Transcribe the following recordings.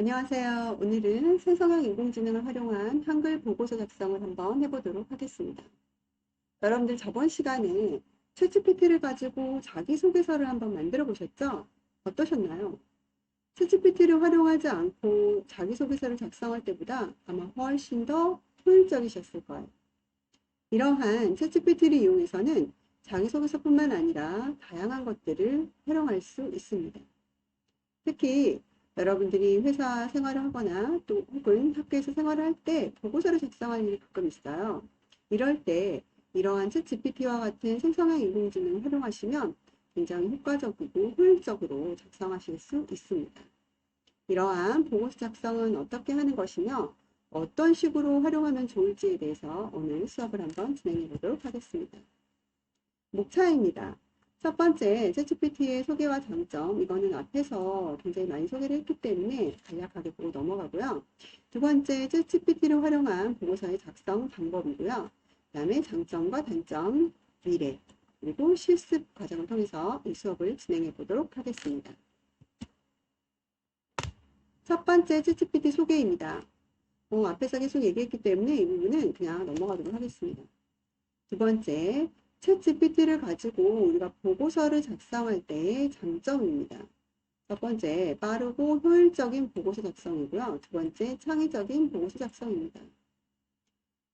안녕하세요. 오늘은 생성형 인공지능을 활용한 한글 보고서 작성을 한번 해보도록 하겠습니다. 여러분들 저번 시간에 챗GPT를 가지고 자기소개서를 한번 만들어 보셨죠? 어떠셨나요? 챗GPT를 활용하지 않고 자기소개서를 작성할 때보다 아마 훨씬 더 효율적이셨을 거예요. 이러한 챗GPT를 이용해서는 자기소개서뿐만 아니라 다양한 것들을 활용할 수 있습니다. 특히 여러분들이 회사 생활을 하거나 또 혹은 학교에서 생활을 할 때 보고서를 작성할 일이 가끔 있어요. 이럴 때 이러한 챗 GPT와 같은 생성형 인공지능을 활용하시면 굉장히 효과적이고 효율적으로 작성하실 수 있습니다. 이러한 보고서 작성은 어떻게 하는 것이며 어떤 식으로 활용하면 좋을지에 대해서 오늘 수업을 한번 진행해 보도록 하겠습니다. 목차입니다. 첫 번째, 챗GPT의 소개와 장점. 이거는 앞에서 굉장히 많이 소개를 했기 때문에 간략하게 보고 넘어가고요. 두 번째, 챗GPT를 활용한 보고서의 작성 방법이고요. 그 다음에 장점과 단점, 미래, 그리고 실습 과정을 통해서 이 수업을 진행해 보도록 하겠습니다. 첫 번째, 챗GPT 소개입니다. 어, 앞에서 계속 얘기했기 때문에 이 부분은 그냥 넘어가도록 하겠습니다. 두 번째, 챗 GPT를 가지고 우리가 보고서를 작성할 때의 장점입니다. 첫 번째, 빠르고 효율적인 보고서 작성이고요. 두 번째, 창의적인 보고서 작성입니다.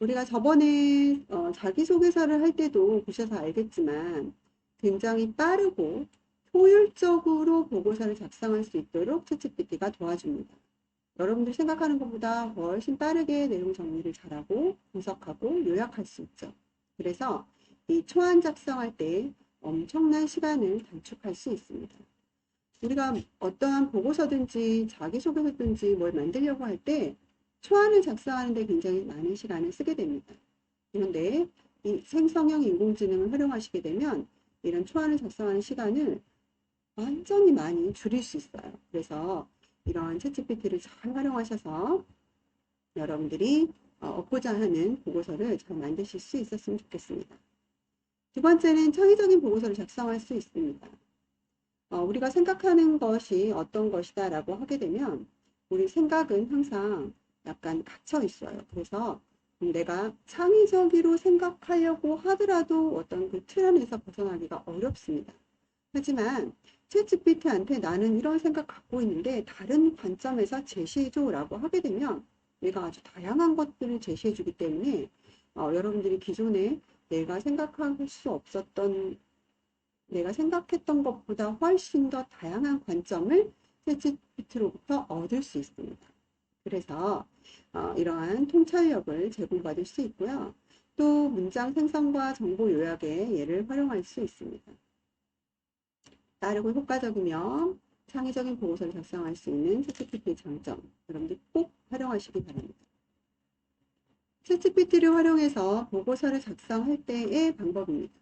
우리가 저번에 어, 자기소개서를 할 때도 보셔서 알겠지만 굉장히 빠르고 효율적으로 보고서를 작성할 수 있도록 챗GPT가 도와줍니다. 여러분들 생각하는 것보다 훨씬 빠르게 내용 정리를 잘하고 분석하고 요약할 수 있죠. 그래서 이 초안 작성할 때 엄청난 시간을 단축할 수 있습니다. 우리가 어떠한 보고서든지 자기소개서든지 뭘 만들려고 할 때 초안을 작성하는데 굉장히 많은 시간을 쓰게 됩니다. 그런데 이 생성형 인공지능을 활용하시게 되면 이런 초안을 작성하는 시간을 완전히 많이 줄일 수 있어요. 그래서 이러한 챗GPT를 잘 활용하셔서 여러분들이 어, 얻고자 하는 보고서를 잘 만드실 수 있었으면 좋겠습니다. 두 번째는 창의적인 보고서를 작성할 수 있습니다. 어, 우리가 생각하는 것이 어떤 것이다 라고 하게 되면 우리 생각은 항상 약간 갇혀 있어요. 그래서 내가 창의적으로 생각하려고 하더라도 어떤 그 틀 안에서 벗어나기가 어렵습니다. 하지만 챗GPT한테 나는 이런 생각 갖고 있는데 다른 관점에서 제시해줘 라고 하게 되면 얘가 아주 다양한 것들을 제시해 주기 때문에 어, 여러분들이 기존에 내가 생각할 수 없었던 내가 생각했던 것보다 훨씬 더 다양한 관점을 챗GPT로부터 얻을 수 있습니다. 그래서 어, 이러한 통찰력을 제공받을 수 있고요. 또 문장 생성과 정보 요약에 얘를 활용할 수 있습니다. 빠르고 효과적이며 창의적인 보고서를 작성할 수 있는 챗GPT의 장점 여러분들 꼭 활용하시기 바랍니다. 챗GPT를 활용해서 보고서를 작성할 때의 방법입니다.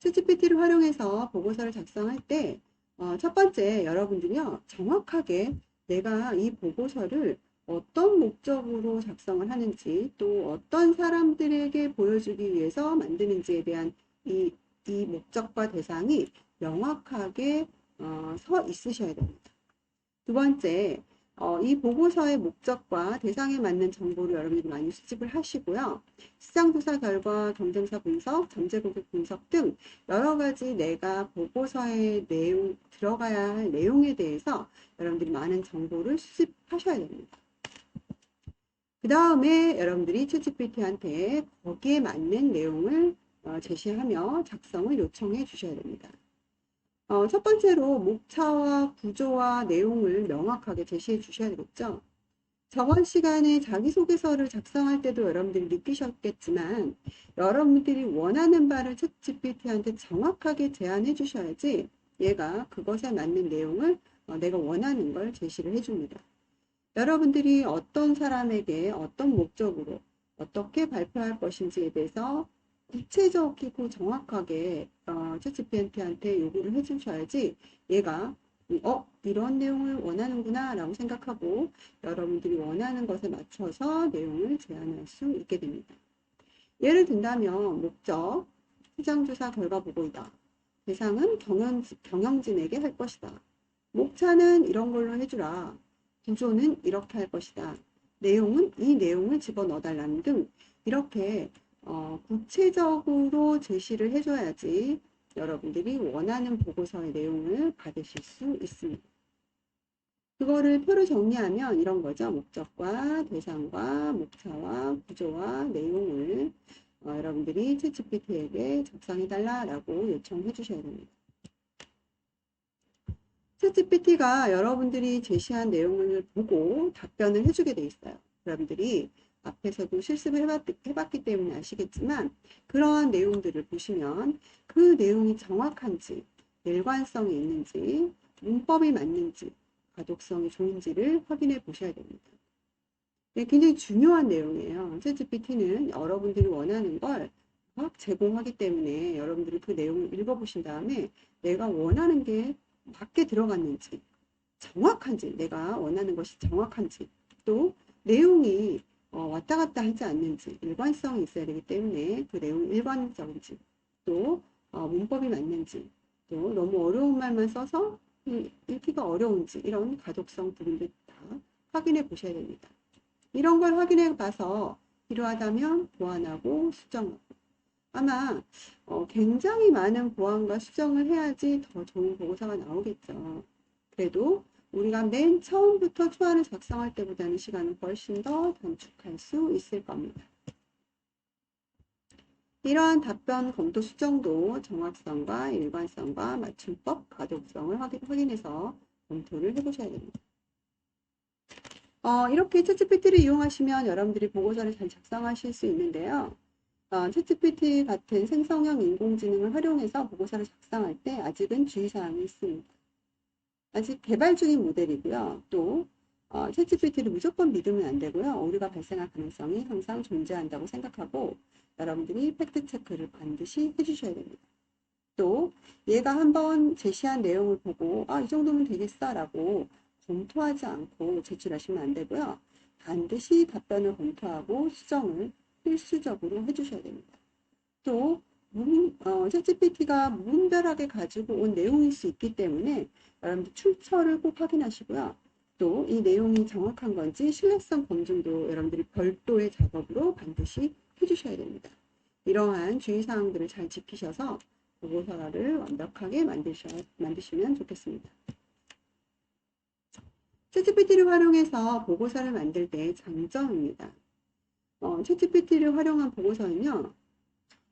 챗GPT를 활용해서 보고서를 작성할 때, 어, 첫 번째, 여러분들이요, 정확하게 내가 이 보고서를 어떤 목적으로 작성을 하는지, 또 어떤 사람들에게 보여주기 위해서 만드는지에 대한 이, 이 목적과 대상이 명확하게 어, 서 있으셔야 됩니다. 두 번째, 어, 이 보고서의 목적과 대상에 맞는 정보를 여러분들이 많이 수집을 하시고요. 시장조사 결과, 경쟁사 분석, 잠재고객 분석 등 여러 가지 내가 보고서의 내용, 들어가야 할 내용에 대해서 여러분들이 많은 정보를 수집하셔야 됩니다. 그 다음에 여러분들이 챗GPT한테 거기에 맞는 내용을 어, 제시하며 작성을 요청해 주셔야 됩니다. 어, 첫 번째로 목차와 구조와 내용을 명확하게 제시해 주셔야 되겠죠. 저번 시간에 자기소개서를 작성할 때도 여러분들이 느끼셨겠지만 여러분들이 원하는 바를 챗 GPT한테 정확하게 제안해 주셔야지 얘가 그것에 맞는 내용을 어, 내가 원하는 걸 제시를 해줍니다. 여러분들이 어떤 사람에게 어떤 목적으로 어떻게 발표할 것인지에 대해서 구체적이고 정확하게 어, 챗GPT한테 요구를 해주셔야지 얘가 어 이런 내용을 원하는구나 라고 생각하고 여러분들이 원하는 것에 맞춰서 내용을 제안할 수 있게 됩니다. 예를 든다면 목적, 시장조사 결과 보고이다. 대상은 경영, 경영진에게 할 것이다. 목차는 이런 걸로 해주라. 구조는 이렇게 할 것이다. 내용은 이 내용을 집어넣어 달라는 등 이렇게 어, 구체적으로 제시를 해줘야지 여러분들이 원하는 보고서의 내용을 받으실 수 있습니다. 그거를 표로 정리하면 이런 거죠. 목적과 대상과 목차와 구조와 내용을 어, 여러분들이 챗GPT에게 작성해달라라고 요청해 주셔야 됩니다. 챗GPT가 여러분들이 제시한 내용을 보고 답변을 해주게 돼 있어요. 여러분들이 앞에서도 실습을 해봤, 해봤기 때문에 아시겠지만 그러한 내용들을 보시면 그 내용이 정확한지 일관성이 있는지 문법이 맞는지 가독성이 좋은지를 확인해 보셔야 됩니다. 네, 굉장히 중요한 내용이에요. 챗GPT는 여러분들이 원하는 걸 막 제공하기 때문에 여러분들이 그 내용을 읽어보신 다음에 내가 원하는 게 맞게 들어갔는지 정확한지 내가 원하는 것이 정확한지 또 내용이 어, 왔다 갔다 하지 않는지 일관성이 있어야 되기 때문에 그 내용이 일관적인지 또 어, 문법이 맞는지 또 너무 어려운 말만 써서 읽기가 어려운지 이런 가독성 부분들 다 확인해 보셔야 됩니다. 이런 걸 확인해 봐서 필요하다면 보완하고 수정하고 아마 어, 굉장히 많은 보완과 수정을 해야지 더 좋은 보고서가 나오겠죠. 그래도 우리가 맨 처음부터 초안을 작성할 때보다는 시간은 훨씬 더 단축할 수 있을 겁니다. 이러한 답변 검토 수정도 정확성과 일관성과 맞춤법, 가독성을 확인해서 검토를 해보셔야 됩니다. 어, 이렇게 챗GPT를 이용하시면 여러분들이 보고서를 잘 작성하실 수 있는데요. 어, 챗GPT 같은 생성형 인공지능을 활용해서 보고서를 작성할 때 아직은 주의사항이 있습니다. 아직 개발 중인 모델이고요. 또 어, 챗GPT를 무조건 믿으면 안 되고요. 오류가 발생할 가능성이 항상 존재한다고 생각하고 여러분들이 팩트 체크를 반드시 해주셔야 됩니다. 또 얘가 한번 제시한 내용을 보고 아 이 정도면 되겠어 라고 검토하지 않고 제출하시면 안 되고요. 반드시 답변을 검토하고 수정을 필수적으로 해주셔야 됩니다. 또 문, 어, 챗GPT가 무분별하게 가지고 온 내용일 수 있기 때문에 여러분들 출처를 꼭 확인하시고요. 또 이 내용이 정확한 건지 신뢰성 검증도 여러분들이 별도의 작업으로 반드시 해주셔야 됩니다. 이러한 주의사항들을 잘 지키셔서 보고서를 완벽하게 만드셔, 만드시면 좋겠습니다. 챗GPT를 활용해서 보고서를 만들 때 장점입니다. 어, 챗GPT를 활용한 보고서는요.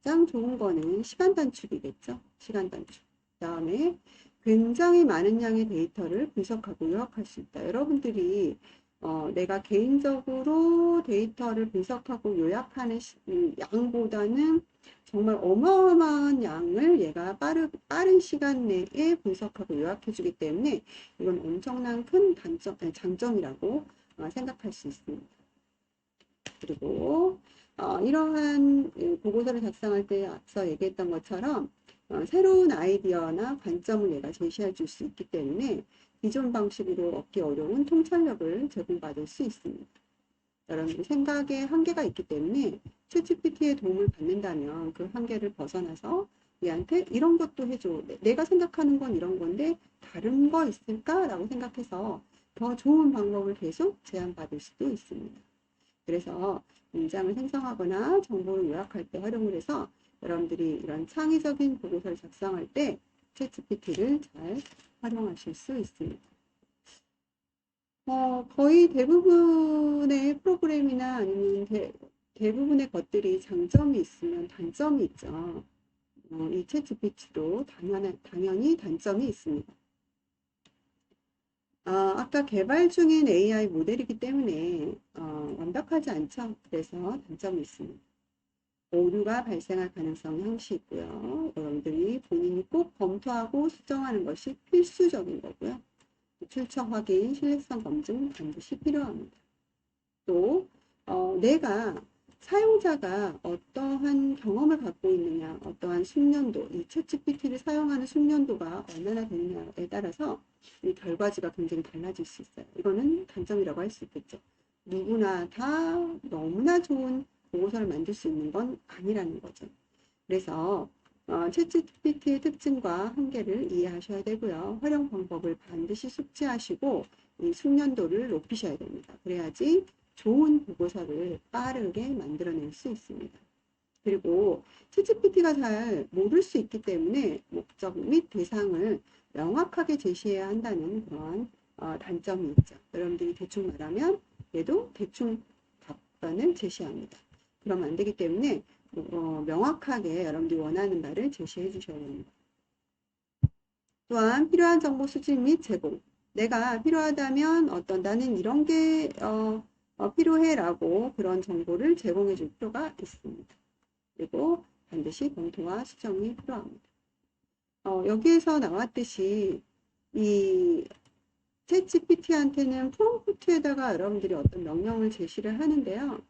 가장 좋은 거는 시간 단축이겠죠. 시간 단축. 그 다음에 굉장히 많은 양의 데이터를 분석하고 요약할 수 있다. 여러분들이 어, 내가 개인적으로 데이터를 분석하고 요약하는 시, 음, 양보다는 정말 어마어마한 양을 얘가 빠르, 빠른 시간 내에 분석하고 요약해 주기 때문에 이건 엄청난 큰 단점, 장점이라고 어, 생각할 수 있습니다. 그리고 어, 이러한 보고서를 작성할 때 앞서 얘기했던 것처럼 어, 새로운 아이디어나 관점을 얘가 제시해 줄 수 있기 때문에 기존 방식으로 얻기 어려운 통찰력을 제공받을 수 있습니다. 여러분들 생각에 한계가 있기 때문에 챗GPT의 도움을 받는다면 그 한계를 벗어나서 얘한테 이런 것도 해줘. 내가 생각하는 건 이런 건데 다른 거 있을까라고 생각해서 더 좋은 방법을 계속 제안받을 수도 있습니다. 그래서 문장을 생성하거나 정보를 요약할 때 활용을 해서 여러분들이 이런 창의적인 보고서를 작성할 때 챗GPT를 잘 활용하실 수 있습니다. 어, 거의 대부분의 프로그램이나 아니면 대, 대부분의 것들이 장점이 있으면 단점이 있죠. 어, 이 챗GPT도 당연, 당연히 단점이 있습니다. 어, 아까 개발 중인 AI 모델이기 때문에 어, 완벽하지 않죠. 그래서 단점이 있습니다. 오류가 발생할 가능성이 항시 있고요. 여러분들이 본인이 꼭 검토하고 수정하는 것이 필수적인 거고요. 출처 확인, 신뢰성 검증 반드시 필요합니다. 또 어, 내가 사용자가 어떠한 경험을 갖고 있느냐, 어떠한 숙련도, 이 챗GPT를 사용하는 숙련도가 얼마나 되느냐에 따라서 이 결과지가 굉장히 달라질 수 있어요. 이거는 단점이라고 할 수 있겠죠. 누구나 다 너무나 좋은 보고서를 만들 수 있는 건 아니라는 거죠. 그래서 어, 챗GPT의 특징과 한계를 이해하셔야 되고요. 활용 방법을 반드시 숙지하시고 이 숙련도를 높이셔야 됩니다. 그래야지 좋은 보고서를 빠르게 만들어낼 수 있습니다. 그리고 챗GPT가 잘 모를 수 있기 때문에 목적 및 대상을 명확하게 제시해야 한다는 그런 어, 단점이 있죠. 여러분들이 대충 말하면 얘도 대충 답변을 제시합니다. 그러면 안 되기 때문에 어, 명확하게 여러분들이 원하는 바를 제시해 주셔야 됩니다. 또한 필요한 정보 수집 및 제공. 내가 필요하다면 어떤 나는 이런 게 어, 어, 필요해라고 그런 정보를 제공해 줄 필요가 있습니다. 그리고 반드시 검토와 수정이 필요합니다. 어, 여기에서 나왔듯이 이 챗GPT한테는 프롬프트에다가 여러분들이 어떤 명령을 제시를 하는데요.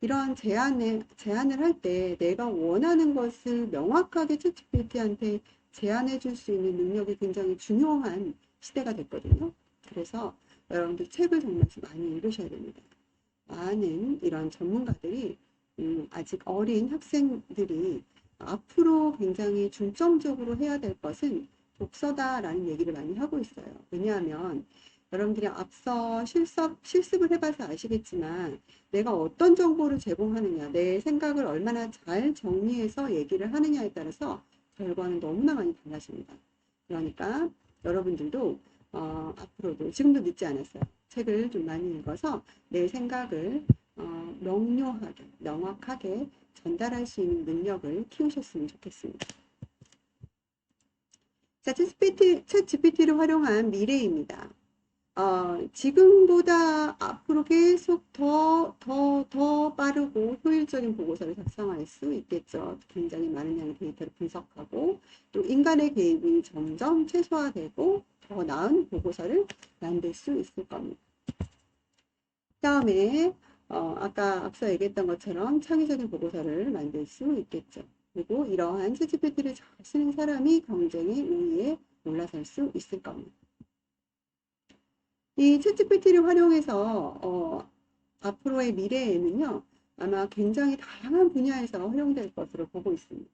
이런 제안을, 제안을 할 때 내가 원하는 것을 명확하게 챗GPT한테 제안해 줄 수 있는 능력이 굉장히 중요한 시대가 됐거든요. 그래서 여러분들 책을 정말 많이 읽으셔야 됩니다. 많은 이런 전문가들이 음, 아직 어린 학생들이 앞으로 굉장히 중점적으로 해야 될 것은 독서다라는 얘기를 많이 하고 있어요. 왜냐하면 여러분들이 앞서 실습, 실습을 해봐서 아시겠지만 내가 어떤 정보를 제공하느냐, 내 생각을 얼마나 잘 정리해서 얘기를 하느냐에 따라서 결과는 너무나 많이 달라집니다. 그러니까 여러분들도 어, 앞으로도 지금도 늦지 않았어요. 책을 좀 많이 읽어서 내 생각을 어, 명료하게, 명확하게 전달할 수 있는 능력을 키우셨으면 좋겠습니다. 자, 챗 GPT, 챗 GPT를 활용한 미래입니다. 어, 지금보다 앞으로 계속 더, 더, 더 빠르고 효율적인 보고서를 작성할 수 있겠죠. 굉장히 많은 양의 데이터를 분석하고, 또 인간의 개입이 점점 최소화되고, 더 나은 보고서를 만들 수 있을 겁니다. 다음에, 어, 아까 앞서 얘기했던 것처럼 창의적인 보고서를 만들 수 있겠죠. 그리고 이러한 챗GPT를 잘 쓰는 사람이 경쟁의 우위에 올라설 수 있을 겁니다. 이 챗GPT를 활용해서 어, 앞으로의 미래에는요 아마 굉장히 다양한 분야에서 활용될 것으로 보고 있습니다.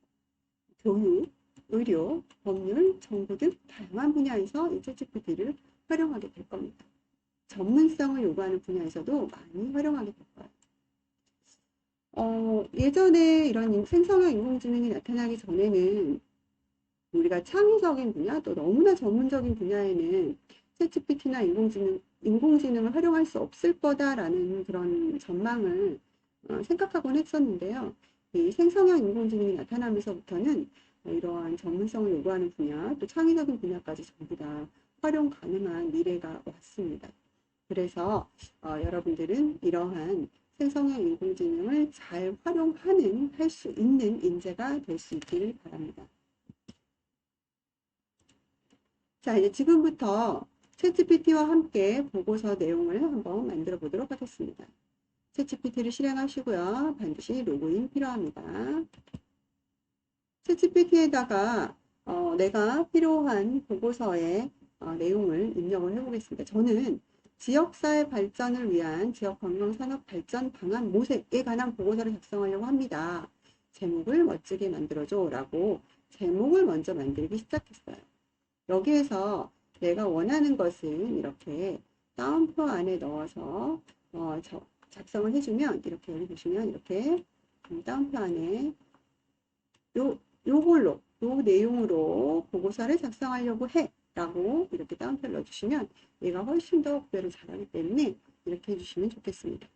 교육, 의료, 법률, 정부 등 다양한 분야에서 이 챗GPT를 활용하게 될 겁니다. 전문성을 요구하는 분야에서도 많이 활용하게 될 거예요. 어, 예전에 이런 생성형 인공지능이 나타나기 전에는 우리가 창의적인 분야 또 너무나 전문적인 분야에는 챗GPT나 인공지능, 인공지능을 활용할 수 없을 거다라는 그런 전망을 어, 생각하곤 했었는데요. 이 생성형 인공지능이 나타나면서부터는 이러한 전문성을 요구하는 분야, 또 창의적인 분야까지 전부 다 활용 가능한 미래가 왔습니다. 그래서 어, 여러분들은 이러한 생성형 인공지능을 잘 활용하는, 할 수 있는 인재가 될 수 있기를 바랍니다. 자, 이제 지금부터 챗GPT와 함께 보고서 내용을 한번 만들어 보도록 하겠습니다. 챗GPT를 실행하시고요. 반드시 로그인 필요합니다. 챗GPT에다가 어, 내가 필요한 보고서의 어, 내용을 입력을 해보겠습니다. 저는 지역사회 발전을 위한 지역관광산업 발전 방안 모색에 관한 보고서를 작성하려고 합니다. 제목을 멋지게 만들어줘 라고 제목을 먼저 만들기 시작했어요. 여기에서 내가 원하는 것은 이렇게 다운표 안에 넣어서 어, 작성을 해주면 이렇게 여기 보시면 이렇게 다운표 안에 요 요걸로 요 내용으로 보고서를 작성하려고 해 라고 이렇게 다운표를 넣어주시면 얘가 훨씬 더 구별을 잘하기 때문에 이렇게 해주시면 좋겠습니다.